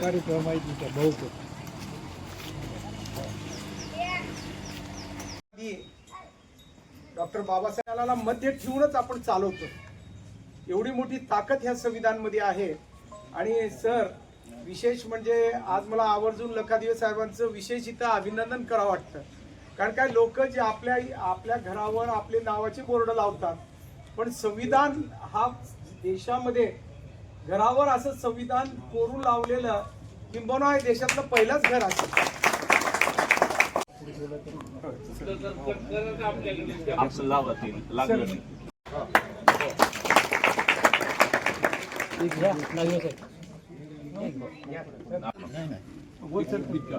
कार्यक्रम आहे तिचा भाऊ डॉक्टर बाबासाहेबांना मध्य ठेवूनच आपण चालवतो एवढी मोठी ताकद ह्या संविधानमध्ये आहे. आणि सर विशेष म्हणजे आज मला आवर्जून लखादिवे साहेबांचं विशेष इथं अभिनंदन करावं वाटतं. कारण काय लोक जे आपल्या आपल्या घरावर आपले नावाचे बोर्ड लावतात. पण संविधान हा देशामध्ये घरावर असं संविधान कोरून लावलेलं किंबहुना हे देशातलं पहिलंच घर असेल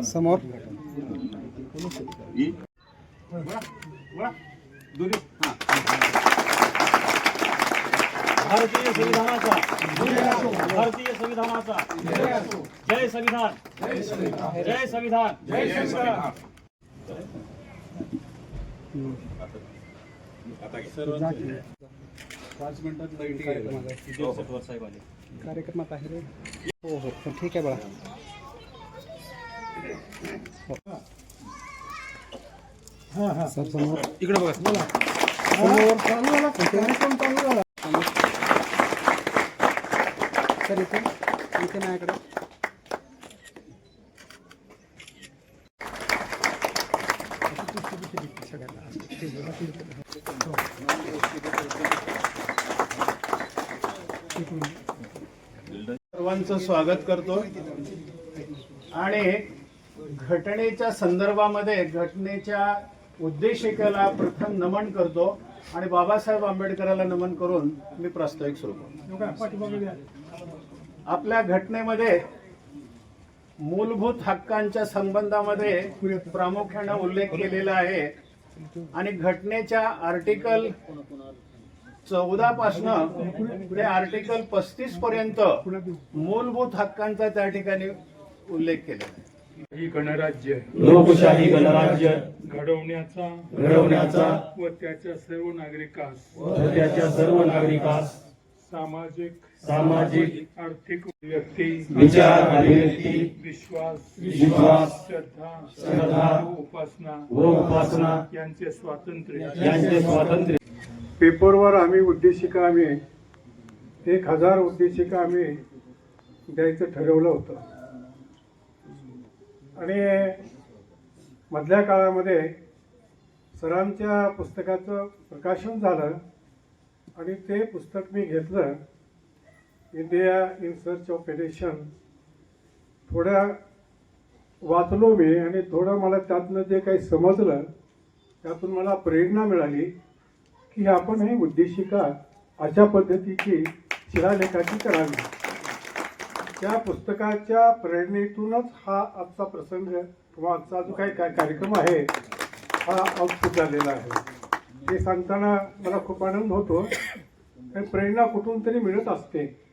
आपलं ही? भारतीय संविधानाचा भारतीय संविधानाचा जय संविधान जय संविधान पाच मिनिटात कार्यक्रमात आहे हो हो ठीक आहे बाळा सर समोर इकडे बघा. समोर सर इथे इथे माझ्याकडे सर्वांचं स्वागत करतो. आणि घटनेच्या संदर्भामध्ये घटनेच्या उद्देशिकेला प्रथम नमन करतो आणि बाबासाहेब आंबेडकराला नमन करून मी प्रास्ताविक सुरू करतो. आपल्या घटनेमध्ये मूलभूत हक्कांच्या संबंधामध्ये प्रामुख्याने उल्लेख केलेला आहे आणि घटनेच्या आर्टिकल चौदा पासन ते आर्टिकल पस्तीस पर्यंत मूलभूत हक्कांचा त्या ठिकाणी उल्लेख केलेला आहे. ही गणराज्य लोकशाही गणराज्य घडवण्याचा घडवण्याचा व त्याच्या सर्व नागरिकास व त्याच्या सर्व नागरिकास सामाजिक सामाजिक आर्थिक व्यक्ती विचार अभिव्यक्ती विश्वास विश्वास श्रद्धा श्रद्धा उपासना व उपासना यांचे स्वातंत्र्य. यांचे स्वातंत्र्य. पेपरवर आम्ही उद्देशिका आम्ही एक हजार उद्देशिका आम्ही द्यायचं ठरवलं होतं. आणि मधल्या काळामध्ये सरांच्या पुस्तकाचं प्रकाशन झालं आणि ते पुस्तक मी घेतलं. India in search of edition. थोड्या वाचलो मी आणि थोडं मला त्यातनं जे काही समजलं त्यातून मला प्रेरणा मिळाली की आपण हे उद्देशिका अशा पद्धतीची शिलालेखाची करावी. त्या पुस्तकाच्या प्रेरणेतूनच हा आजचा प्रसंग किंवा आजचा जो काही का- कार्यक्रम आहे हा आउटपुट झालेला आहे. हे सांगताना मला खूप आनंद होतो. आणि प्रेरणा कुठून तरी मिळत असते.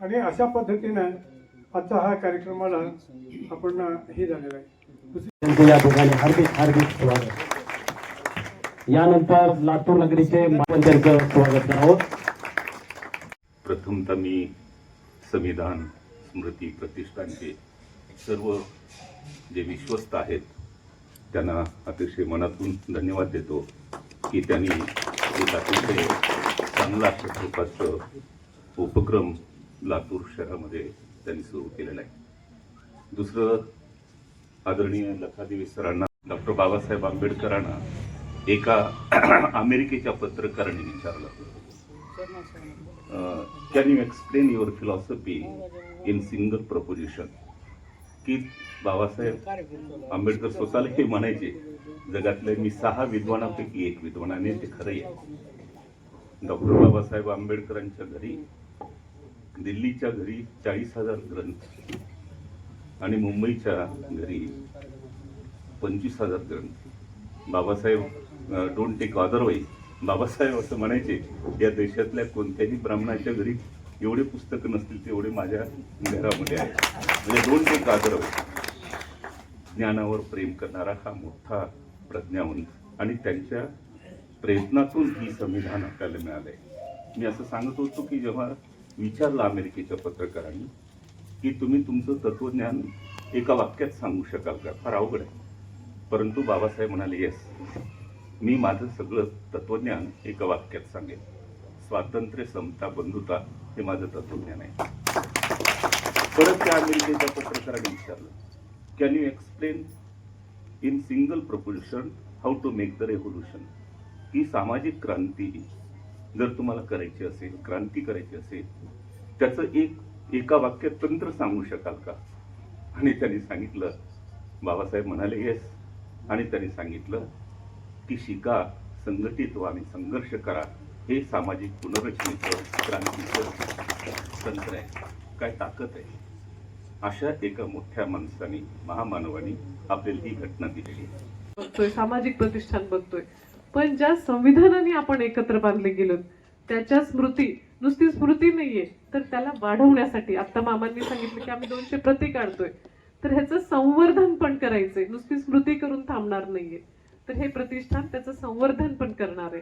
आणि अशा पद्धतीनं आजचा हा कार्यक्रमाला आपण हे झालेला आहे. या ठिकाणी हार्दिक हार्दिक स्वागत. यानंतर लातूर नगरीचे त्यांचं स्वागत करावं. प्रथमतः मी संविधान स्मृती प्रतिष्ठानचे सर्व जे विश्वस्त आहेत त्यांना अतिशय मनातून धन्यवाद देतो की त्यांनी एक अतिशय चांगला अशा उपक्रम लातूर शहरामध्ये त्यांनी सुरू केलेला आहे. दुसरं आदरणीय लखादेवी सरांना डॉक्टर बाबासाहेब आंबेडकरांना एका अमेरिकेच्या पत्रकाराने विचारलं. Can you explain your philosophy in single proposition की बाबासाहेब आंबेडकर स्वतःला हे म्हणायचे जगातले मी सहा विद्वानापैकी एक विद्वानाने ते खरं आहे डॉक्टर बाबासाहेब आंबेडकरांच्या घरी दिल्लीच्या घरी चाळीस हजार ग्रंथ आणि मुंबईच्या घरी पंचवीस हजार ग्रंथ. Babasaheb don't take otherwise Babasaheb असं म्हणायचे या देशातल्या कोणत्याही ब्राह्मणाच्या घरी एवढे पुस्तकं नसतील तेवढे माझ्या घरामध्ये आहे म्हणजे दोन ते अदरवाईज ज्ञानावर प्रेम करणारा हा मोठा प्रज्ञावंत आणि त्यांच्या प्रयत्नातून ही संविधान आपल्याला मिळालं आहे मी असं सांगत होतो की जेव्हा विचारलं अमेरिकेच्या पत्रकारांनी की तुम्ही तुमचं तत्वज्ञान एका वाक्यात सांगू शकाल का? फार अवघड आहे. परंतु बाबासाहेब म्हणाले येस. मी माझं सगळं तत्वज्ञान एका वाक्यात सांगेन. स्वातंत्र्य समता बंधुता हे माझं तत्वज्ञान आहे. परत त्या अमेरिकेच्या पत्रकाराने विचारलं can you explain in single proposition how to make the revolution ही सामाजिक क्रांती जर तुम्हाला करायची असेल क्रांती करायची असेल त्याचं एक एका वाक्यात तंत्र सांगू शकाल का? आणि त्यांनी सांगितलं बाबासाहेब म्हणाले येस आणि त्यांनी सांगितलं की शिका संघटित व्हा आणि संघर्ष करा हे सामाजिक पुनर्रचनेचं क्रांतीचं तंत्र आहे. काय ताकद आहे? अशा एका मोठ्या माणसाने महामानवाने आपल्याला ही घटना दिलेली आहे. बघतोय सामाजिक प्रतिष्ठान बघतोय. पण ज्या संविधानाने आपण एकत्र बांधले गेलो त्याच्या स्मृती नुसती स्मृती नाहीये तर त्याला वाढवण्यासाठी आता मामांनी सांगितलं की आम्ही दोनशे प्रती काढतोय तर ह्याचं संवर्धन पण करायचंय नुसती स्मृती करून थांबणार नाहीये. तर हे प्रतिष्ठान त्याचं संवर्धन पण करणार आहे.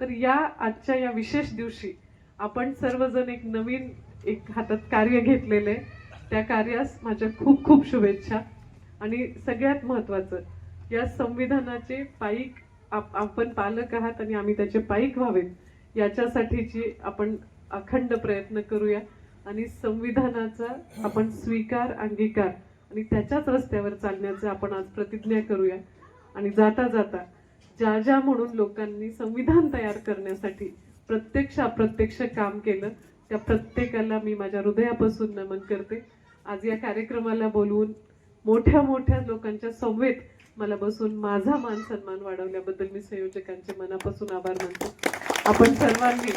तर या आजच्या या विशेष दिवशी आपण सर्वजण एक नवीन एक हातात कार्य घेतलेले त्या कार्यास माझ्या खूप खूप शुभेच्छा. आणि सगळ्यात महत्त्वाचं या संविधानाचे पाईक आप- आपण पालक आहात आणि आम्ही त्याचे पाईक व्हावेत याच्यासाठीची आपण अखंड प्रयत्न करूया. आणि संविधानाचा आपण स्वीकार अंगीकार आणि त्याच्याच रस्त्यावर चालण्याचं आपण आज प्रतिज्ञा करूया. आणि जाता जाता ज्या ज्या म्हणून लोकांनी संविधान तयार करण्यासाठी प्रत्यक्ष अप्रत्यक्ष काम केलं त्या प्रत्येकाला मी माझ्या हृदयापासून नमन करते. आज या कार्यक्रमाला बोलवून मोठ्या मोठ्या लोकांच्या संवेत मला बसून माझा मान सन्मान वाढवल्याबद्दल मी संयोजकांचे मनापासून आभार मानतो. आपण सर्वांनी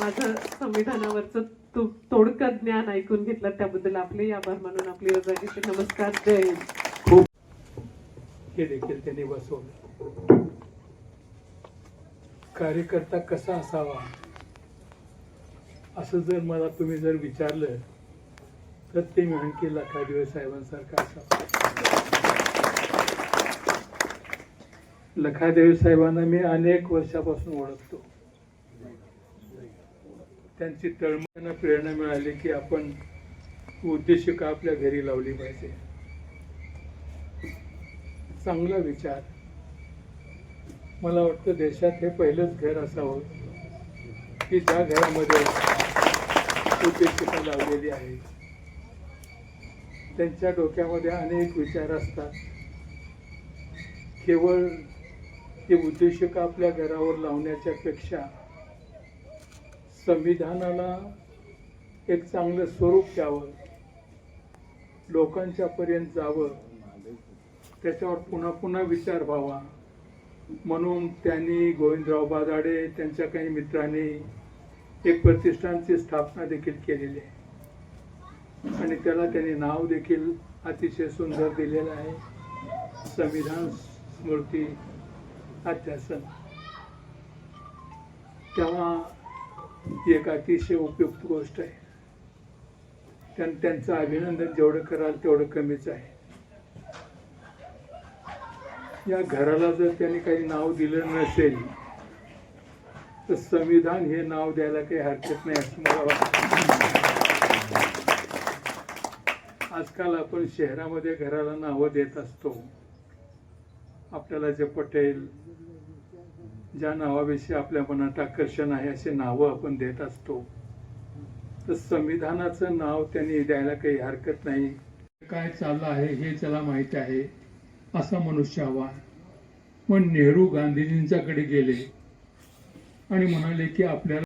माझं संविधानावरचं तु- तोडकं ज्ञान ऐकून घेतलं त्याबद्दल आपलेही आभार मानून आपली रजा घेते. नमस्कार जय हिंद. हे देखील त्यांनी बसवलं. कार्यकर्ता कसा असावा? असं जर मला तुम्ही जर विचारलं तर ते मी आणखी लखादेव साहेबांसारखा असावा. लखादेव साहेबांना मी अनेक वर्षापासून ओळखतो. त्यांची तळमळांना प्रेरणा मिळाली की आपण उद्देशिका आपल्या घरी लावली पाहिजे. चांगला विचार. मला वाटतं देशात हे पहिलंच घर असावं की ज्या घरामध्ये उद्देशिका लावलेली आहे त्यांच्या डोक्यामध्ये अनेक विचार असतात. केवळ ती उद्देशिका आपल्या घरावर लावण्याच्या पेक्षा संविधानाला एक चांगलं स्वरूप द्यावं लोकांच्यापर्यंत जावं त्याच्यावर पुन्हा पुन्हा विचार व्हावा. म्हणून त्यांनी गोविंदराव बाजाडे त्यांच्या काही मित्रांनी एक प्रतिष्ठानची स्थापना देखील केलेली आहे. आणि त्याला त्यांनी नाव देखील अतिशय सुंदर दिलेलं आहे. संविधान स्मृती अध्यासन. तेव्हा एक अतिशय उपयुक्त गोष्ट आहे. त्यां त्यांचं अभिनंदन जेवढं कराल तेवढं कमीच आहे. या घराला जर त्यांनी काही नाव दिलं नसेल तर संविधान हे नाव द्यायला काही हरकत नाही असं मला वाटतं. आजकाल आपण शहरामध्ये घराला नावं देत असतो. आपल्याला जे पटेल ज्या नावाविषयी आपल्या मनात आकर्षण आहे असे नावं आपण देत असतो. तर संविधानाचं नाव त्यांनी द्यायला काही हरकत नाही. काय चाललं आहे हे त्याला माहिती आहे असा मनुष्य हवा मग नेहरू गांधीजींच्याकडे गेले आणि म्हणाले की आपल्याला